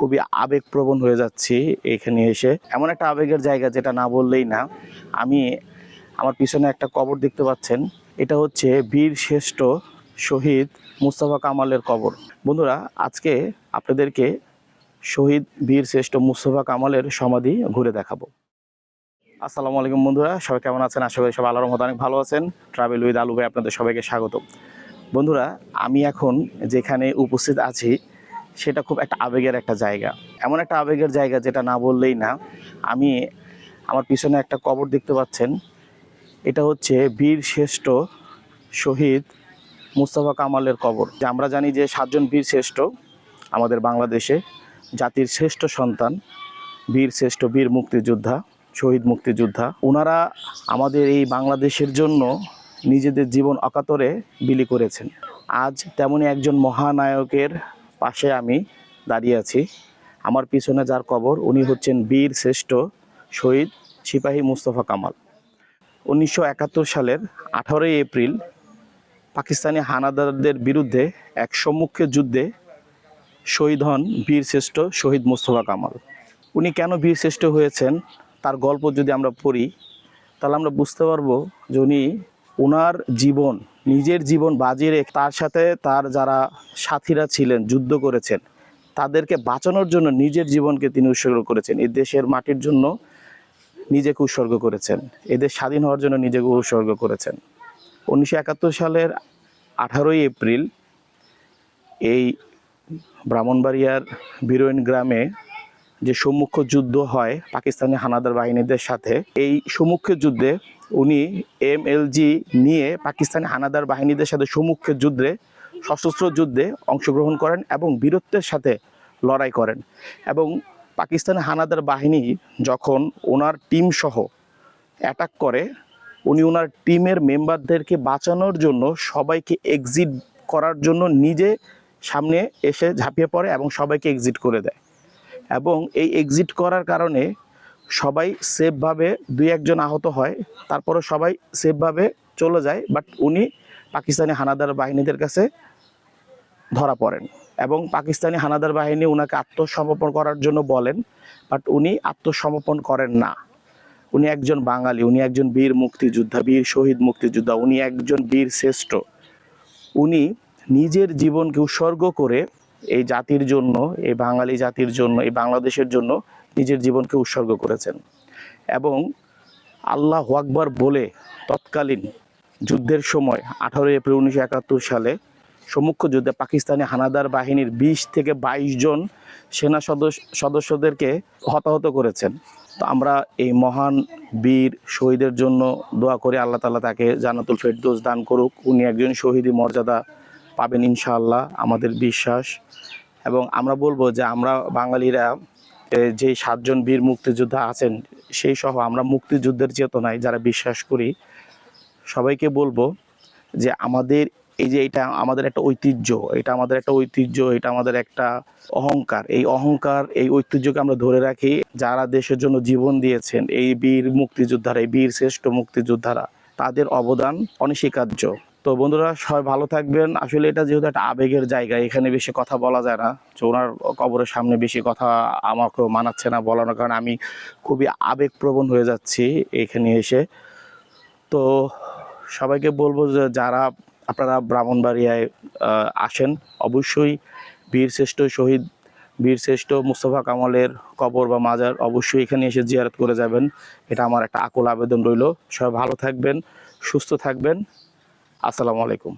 খুবই আবেগপ্রবণ হয়ে যাচ্ছি এখানে এসে। এমন একটা আবেগের জায়গা যেটা না বললেই না। আমি আমার পিছনে একটা কবর দেখতে পাচ্ছেন। এটা হচ্ছে বীর শ্রেষ্ঠ শহীদ মুস্তাফা কামালের কবর। বন্ধুরা, আজকে আপনাদেরকে শহীদ বীর শ্রেষ্ঠ মুস্তফা কামালের সমাধি ঘুরে দেখাবো। আসসালামু আলাইকুম বন্ধুরা, সবাই কেমন আছেন? আশা করি সবাই আল্লাহর রহমতে অনেক ভালো আছেন। ট্রাভেল উইথ আলু ভাই আপনাদের সবাইকে স্বাগত। বন্ধুরা, আমি এখন যেখানে উপস্থিত আছি সেটা খুব একটা আবেগের একটা জায়গা। এমন একটা আবেগের জায়গা যেটা না বললেই না। আমি আমার পিছনে একটা কবর দেখতে পাচ্ছেন। এটা হচ্ছে বীর শ্রেষ্ঠ শহীদ মুস্তফা কামালের কবর। যে আমরা জানি যে সাতজন বীর শ্রেষ্ঠ আমাদের বাংলাদেশে। জাতির শ্রেষ্ঠ সন্তান, বীর শ্রেষ্ঠ বীর মুক্তিযোদ্ধা, শহীদ মুক্তিযোদ্ধা। ওনারা আমাদের এই বাংলাদেশের জন্য নিজেদের জীবন অকাতরে বিলি করেছেন। আজ তেমনই একজন মহানায়কের পাশে আমি দাঁড়িয়ে আছি। আমার পিছনে যার কবর, উনি হচ্ছেন বীর শ্রেষ্ঠ শহীদ সিপাহী মুস্তফা কামাল। উনিশশো একাত্তর সালের আঠারোই এপ্রিল পাকিস্তানি হানাদারদের বিরুদ্ধে এক সম্মুখে যুদ্ধে শহীদ হন বীর শ্রেষ্ঠ শহীদ মুস্তফা কামাল। উনি কেন বীর শ্রেষ্ঠ হয়েছেন, তার গল্প যদি আমরা পড়ি, তাহলে আমরা বুঝতে পারব যে উনি ওনার জীবন নিজের জীবন বাজিয়ে রেখে তার সাথে তার যারা সাথীরা ছিলেন, যুদ্ধ করেছেন, তাদেরকে বাঁচানোর জন্য নিজের জীবনকে তিনি উৎসর্গ করেছেন। এই দেশের মাটির জন্য নিজেকে উৎসর্গ করেছেন। এদের স্বাধীন হওয়ার জন্য নিজেকে উৎসর্গ করেছেন। উনিশশো একাত্তর সালের আঠারোই এপ্রিল এই ব্রাহ্মণবাড়িয়ার বিরোইন গ্রামে যে সম্মুখ যুদ্ধ হয় পাকিস্তানি হানাদার বাহিনীদের সাথে, এই সম্মুখ যুদ্ধে উনি এমএলজি নিয়ে পাকিস্তানি হানাদার বাহিনীদের সাথে সম্মুখের যুদ্ধে, সশস্ত্র যুদ্ধে অংশগ্রহণ করেন এবং বীরত্বের সাথে লড়াই করেন। এবং পাকিস্তানি হানাদার বাহিনী যখন ওনার টিম সহ অ্যাটাক করে, উনি ওনার টিমের মেম্বারদেরকে বাঁচানোর জন্য সবাইকে এক্সিট করার জন্য নিজে সামনে এসে ঝাঁপিয়ে পড়ে এবং সবাইকে এক্সিট করে দেয়। এবং এই এক্সিট করার কারণে সবাই সেফভাবে দুই একজন আহত হয় তারপরে সবাই সেফভাবে চলে যায় বাট উনি পাকিস্তানি হানাদার বাহিনীদের কাছে ধরা পড়েন এবং পাকিস্তানি হানাদার বাহিনী ওনাকে আত্মসমর্পণ করার জন্য বলেন বাট উনি আত্মসমর্পণ করেন না। উনি একজন বাঙালি, উনি একজন বীর মুক্তিযোদ্ধা, বীর শহীদ মুক্তিযোদ্ধা, উনি একজন বীর শ্রেষ্ঠ। উনি নিজের জীবনকে উৎসর্গ করে এই জাতির জন্য, এই বাঙালি জাতির জন্য, এই বাংলাদেশের জন্য নিজের জীবনকে উৎসর্গ করেছেন। এবং আল্লাহ আকবর বলে তৎকালীন যুদ্ধের সময় আঠারোই এপ্রিল উনিশশো একাত্তর সালে সম্মুখ যুদ্ধে পাকিস্তানি হানাদার বাহিনীর বিশ থেকে বাইশ জন সেনা সদস্য সদস্যদেরকে হতাহত করেছেন। তো আমরা এই মহান বীর শহীদের জন্য দোয়া করে, আল্লাহ তালা তাকে জানাতুল ফেরদৌস দান করুক। উনি একজন শহীদী মর্যাদা পাবেন ইনশাআল্লাহ, আমাদের বিশ্বাস। এবং আমরা বলব যে আমরা বাঙালিরা যে সাতজন বীর মুক্তিযোদ্ধা আছেন, সেই সহ আমরা মুক্তিযুদ্ধের চেতনায় যারা বিশ্বাস করি, সবাইকে বলব যে আমাদের এই যে এটা আমাদের একটা ঐতিহ্য, এটা আমাদের একটা ঐতিহ্য, এটা আমাদের একটা অহংকার। এই অহংকার, এই ঐতিহ্যকে আমরা ধরে রাখি, যারা দেশের জন্য জীবন দিয়েছেন, এই বীর মুক্তিযোদ্ধারা, এই বীর শ্রেষ্ঠ মুক্তিযোদ্ধারা, তাদের অবদান অনস্বীকার্য। তো বন্ধুরা, সবাই ভালো থাকবেন। আসলে এটা যেহেতু একটা আবেগের জায়গা, এখানে বেশি কথা বলা যায় না। তো ওনার কবরের সামনে বেশি কথা আমাকেও মানাচ্ছে না বলানোর কারণে আমি খুবই আবেগপ্রবণ হয়ে যাচ্ছি এখানে এসে। তো সবাইকে বলব যে যারা আপনারা ব্রাহ্মণবাড়িয়ায় আসেন, অবশ্যই বীর শ্রেষ্ঠ শহীদ, বীর শ্রেষ্ঠ মুস্তফা কামালের কবর বা মাজার অবশ্যই এখানে এসে জিয়ারত করে যাবেন। এটা আমার একটা আকুল আবেদন রইল। সবাই ভালো থাকবেন, সুস্থ থাকবেন। আসসালামু আলাইকুম।